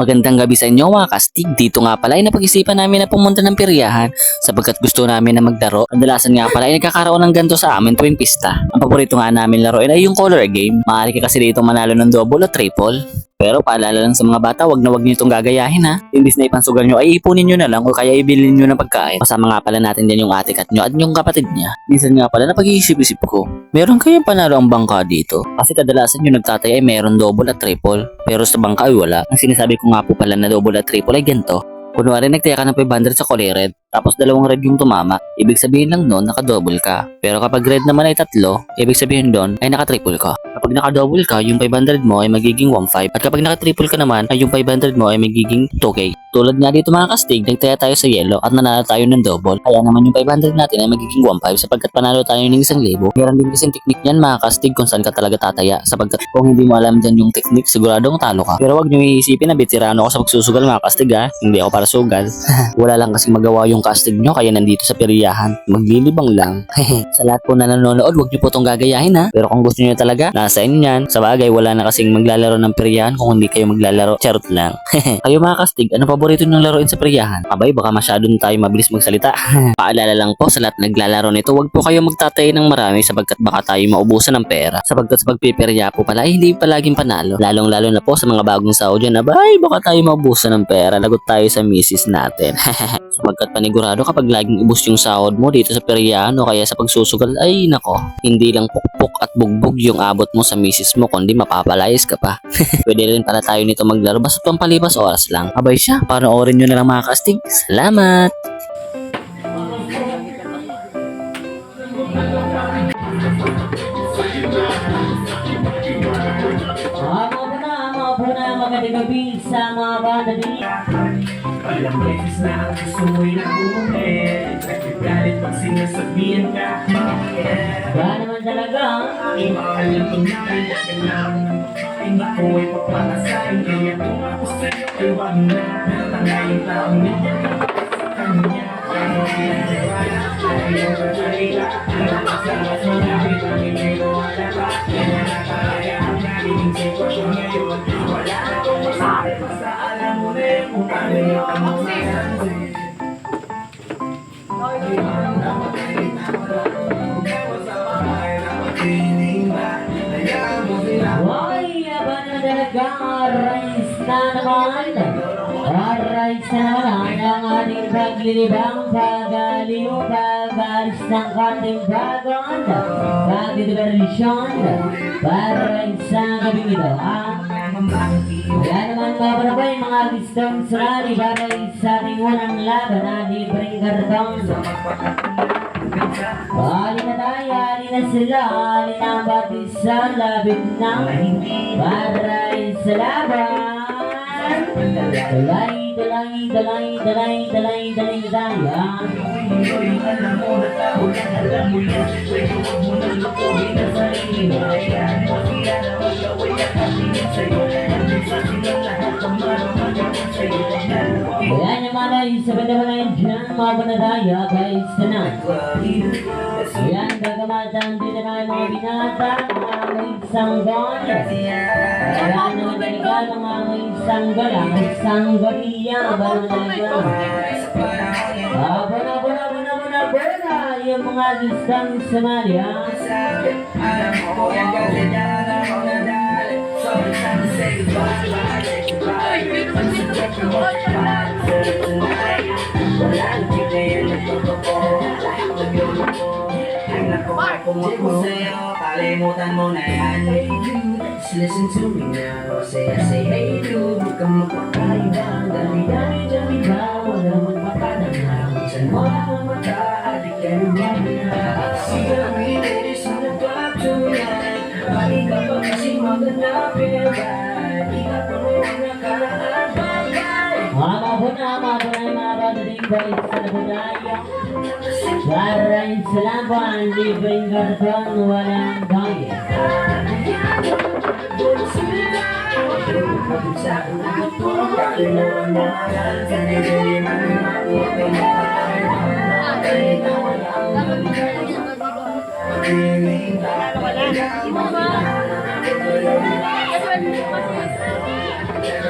Magandang gabi sa inyo mga kastig. Dito nga pala ay napag-isipan namin na pumunta ng peryahan sapagkat gusto namin na maglaro. Kadalasan nga pala ay nagkakaroon ng ganito sa amin tuwing pista. Ang paborito nga namin laruin ay yung color game. Maaari ka kasi dito manalo ng double o triple. Pero paalala lang sa mga bata, wag na wag niyo itong gagayahin ha. Imbis na ipansugal nyo, ay ipunin nyo na lang o kaya ibilin nyo ng pagkain. Kasama nga pala natin din yung ate kat nyo at yung kapatid niya. Minsan nga pala napag-iisip-isip ko, meron kayong panalo ang bangka dito? Kasi kadalasan yung nagtatay ay meron double at triple. Pero sa bangka ay wala. Ang sinasabi ko nga po pala na double at triple ay ganito. Kunwari nagtaya ka ng 500 sa kulay red, tapos dalawang red yung tumama, ibig sabihin lang noon naka-double ka. Pero kapag red naman ay tatlo, ibig sabihin doon ay naka-triple ka. Kapag naka-double ka, yung 500 mo ay magiging 1.5. At kapag naka-triple ka naman, ay yung 500 mo ay magiging 2K. Tulad nga dito mga kastig, nagtaya tayo sa yellow at nanalo tayo ng double. Kaya naman yung 500 natin ay magiging 1.5 sapagkat panalo tayo ng 1,000. Meron din kasing technique niyan mga kastig kung saan ka talaga tataya. Sapagkat kung hindi mo alam dyan yung technique, siguradong talo ka. Pero wag niyo iisipin na bitirano ako sa pagsusugal mga kastig ha. Hindi ako para sugal. Wala lang kasing magawa yung castig nyo kaya nandito sa peryahan. Maglilibang lang. sa lahat po na nanonood, huwag nyo po itong gagayahin ha. Pero kung gusto nyo talaga, nasa inyo yan. Sa bagay, wala na kasing maglalaro ng peryahan kung hindi kayo maglalaro. Charot lang. kayo mga kastig, ano paborito nyo laruin sa peryahan? Abay, baka masyado na tayo mabilis magsalita. Paalala lang po sa lahat na naglalaro nito, huwag po kayo magtatay ng marami sapagkat baka tayo maubusan ng pera. Sapagkat sa pagpiperya po pala, ay hindi palaging panalo. Lalong lalo na po sa mga bagong sao dyan, abay, baka tayo maubusan ng pera. Lagot tayo sa misis natin. Sapagkat panigurado kapag laging ubos yung sahod mo dito sa peryahan o kaya sa pagsusugal, ay nako, hindi lang pukpok at bugbog yung abot mo sa misis mo, kundi mapapalayas ka pa. Pwede rin pala tayo nito maglaro basta pampalipas oras lang. Abay siya, panoorin nyo na lang mga kastig. Salamat! Ilang beses na ang gusto mo'y nakulit Nagagalit pag sinasabihan ka Bakit? Ba naman talaga, Di maalam pag nalalagan lang Hindi ko ay papatasain Kaya kung ako sa'yo ay wag na. Tangayang taong niya Sa kanya Ayaw ka talila Ang kasama sa nabi Kami may wala pa Kaya nakakaya ang naging sitwasyon ngayon Wala na akong masabi Basta alam mo na yun Kung paano yung tamang masabi Hoy, aba na talaga, arise na naman. Arise na naman ang ating paglilibang pagaliw, pagalis ng kating bagon, pagdidiberdisyon, para sa gabi ito. Ah, Kaya naman mga barabay, mga artistong sarali, babay sa ating unang laban na libreng karton. Ali na tayo, ali na sila, ali na ang bati sa labit ng Maray sa laban. Dalay, dalay, dalay, dalay, dalay, dalay, dalay, Kaya naman ay sa banda mo na yun dyan, mga panadaya, guys, na Ayan, gagamatan din na tayo mga mga may sanggol. Ayan naman talaga mga may sanggol, ah, may sanggoliya, ba naman talaga. Ah, bona, bona, bona, Kung ako sa'yo, kalimutan mo na yan. Just listen to me now Say I say hey dude, huwag kang magpapaiba Dami-dami dyan mabuna, mabuna yung mga guys sa nabunaya. Maray sa laban, libreng karton, walang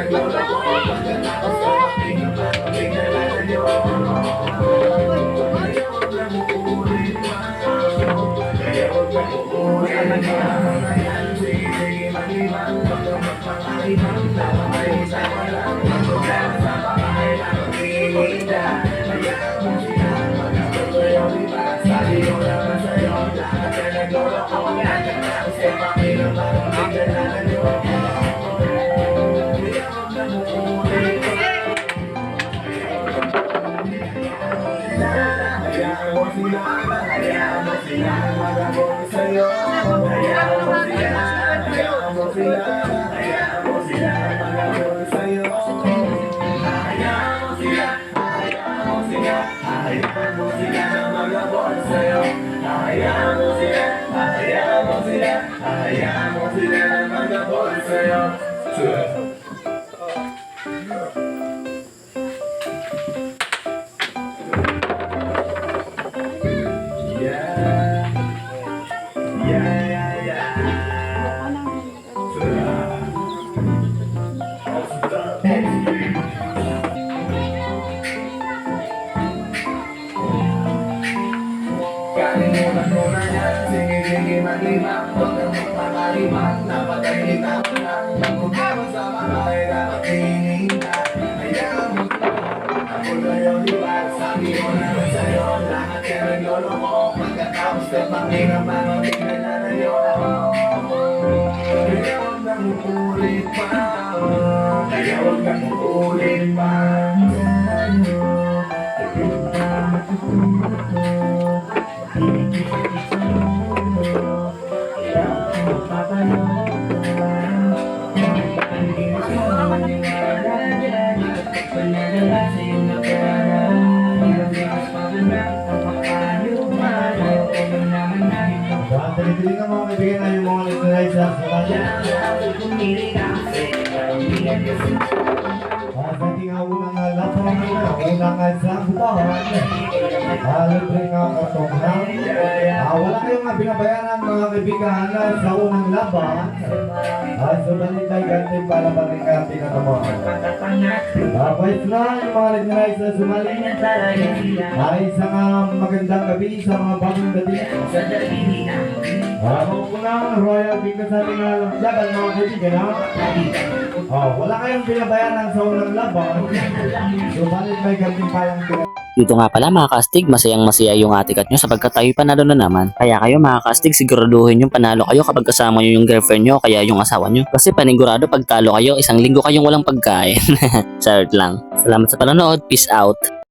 Thank you. Daya. Kalimutan maglibang Huwag kang magpapalibang Napatay na lang Kung meron sa bahay Dapat tingin ka Hayaan mo Ako sa'yo, ba? Sabi ko naman sa'yo Lahat yan ang lolo mo Pagkatapos ka panginang Mga tingnan na na yun Kaya huwag kang uulit pa Kaya huwag kang uulit pa Tinitili ka mga kaibigan na yung mga listeners sa kanya. Unang uh, sa butawan. Uh, libre nga katong na. Ah, wala kayong uh, binabayaran mga kaibigan uh, sa unang laban. At sa balitay ganti para pa rin ka tinatamaan. Tapos na yung mga listeners na sumali. Ay isang uh, magandang gabi sa mga bagong dating. Ako po na, Royal Big sa ating uh, laban mga kaibigan. Oh, wala kayong binabayaran sa unang laban. Subalit may pinag- Dito nga pala mga kastig, masayang masaya yung atikat nyo sapagkat tayo panalo na naman. Kaya kayo mga kastig, siguraduhin yung panalo kayo kapag kasama nyo yung girlfriend nyo kaya yung asawa nyo. Kasi panigurado pag talo kayo, isang linggo kayong walang pagkain. Charot lang. Salamat sa panonood. Peace out.